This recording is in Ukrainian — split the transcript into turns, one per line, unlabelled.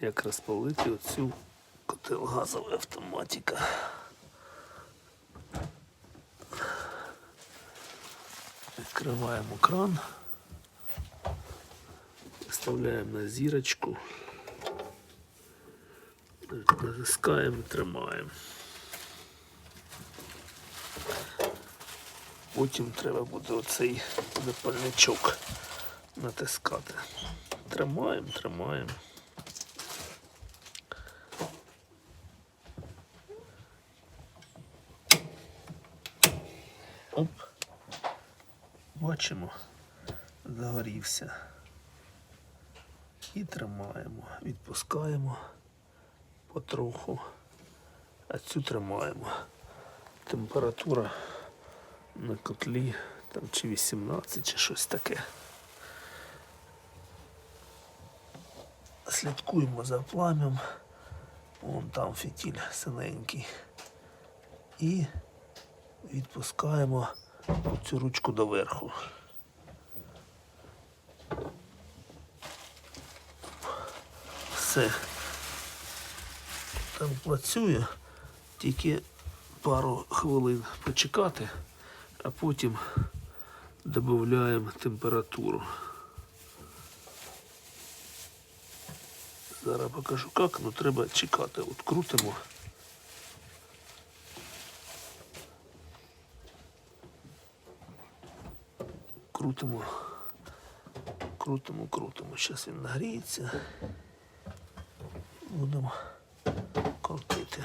як розпалити оцю котел газовий автоматика. Відкриваємо кран, вставляємо на зірочку, натискаємо тримаємо. Потім треба буде оцей запальничок натискати. Тримаємо, тримаємо. Оп. Бачимо, загорівся. І тримаємо, відпускаємо потроху, а цю тримаємо. Температура на котлі там чи 18, чи щось таке. Слідкуємо за плам'ям. Вон там фітіль синенький. І відпускаємо цю ручку доверху. Все. Там працює, тільки пару хвилин почекати, а потім додаємо температуру. Зараз покажу як, але треба чекати. От крутимо. Крутимо, крутимо, крутимо. Зараз він нагріється. Будемо крутити.